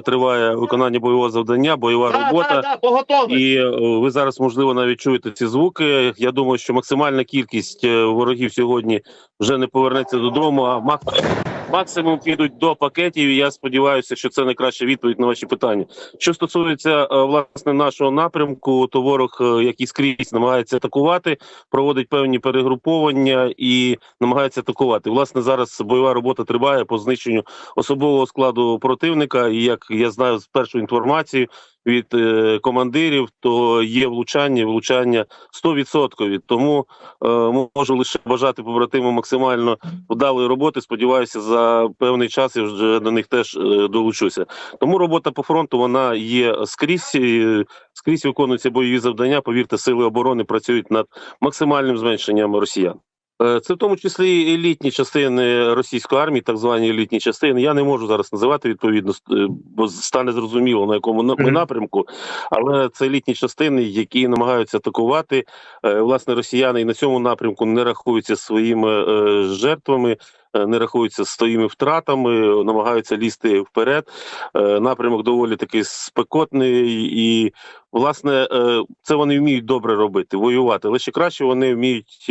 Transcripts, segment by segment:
триває виконання бойового завдання, бойова Да, робота. да, да, по. І е, ви зараз можливо навіть чуєте ці звуки. Я думаю, що максимальна кількість е, ворогів сьогодні вже не повернеться додому. А мак- максимум підуть до пакетів. І я сподіваюся, що це найкраща відповідь на ваші питання. Що стосується е, власне нашого напрямку, то ворог, е, який скрізь намагається атакувати, проводить певні перегруповання і намагається атакувати. Власне, зараз бойова робота триває по знищенню особового складу противника. І як я знаю з першої інформації від е, командирів, то є влучання, влучання 100%. Тому е, можу лише бажати побратимам максимально вдалої роботи. Сподіваюся, за певний час я вже до них теж е, долучуся. Тому робота по фронту вона є скрізь. і Скрізь виконуються бойові завдання. Повірте, сили оборони працюють над максимальним зменшенням росіян. Е, Це в тому числі і елітні частини російської армії, так звані елітні частини. Я не можу зараз називати відповідно, е, бо стане зрозуміло на якому ми напрямку. Але це елітні частини, які намагаються атакувати. Е, Власне, росіяни і на цьому напрямку не рахуються своїми жертвами. Е, Не рахуються з своїми втратами, намагаються лізти вперед. Е, Напрямок доволі такий спекотний, і власне е, це вони вміють добре робити, воювати. Ще краще вони вміють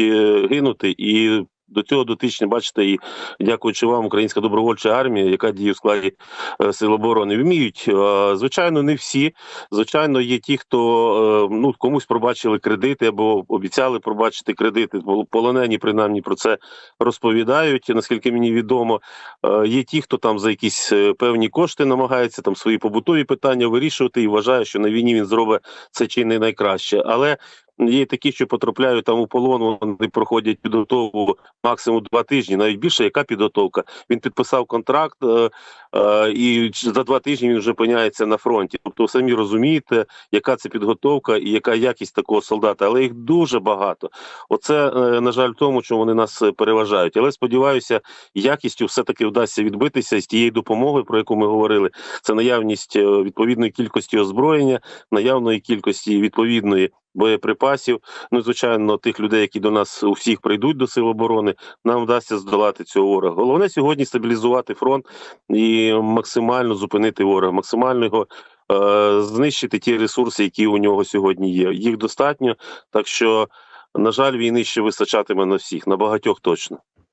гинути і. До цього дотичні, бачите, і дякуючи вам, українська добровольча армія, яка діє в складі е, сил оборони, вміють. Е, Звичайно, не всі. Звичайно, є ті, хто е, ну комусь пробачили кредити або обіцяли пробачити кредити. Пол- Полонені принаймні про це розповідають. Наскільки мені відомо, є ті, хто там за якісь певні кошти намагається там свої побутові питання вирішувати і вважає, що на війні він зробить це чи не найкраще. Але є такі, що потрапляють там у полон, вони проходять підготовку максимум два тижні, навіть більше. Яка підготовка? Він підписав контракт, е, е, і за два тижні він вже опиняється на фронті. Тобто, самі розумієте, яка це підготовка і яка якість такого солдата, але їх дуже багато. Оце е, на жаль, в тому, що вони нас переважають. Але сподіваюся, якістю все таки вдасться відбитися з тієї допомоги, про яку ми говорили. Це наявність е, відповідної кількості озброєння, наявної кількості відповідної боєприпасів. Ну, звичайно, тих людей, які до нас у всіх прийдуть до сил оборони, нам вдасться здолати цього ворога. Головне сьогодні стабілізувати фронт і максимально зупинити ворога, максимально його. е, Знищити ті ресурси, які у нього сьогодні є. Їх достатньо, так що, на жаль, війни ще вистачатиме на всіх, на багатьох точно.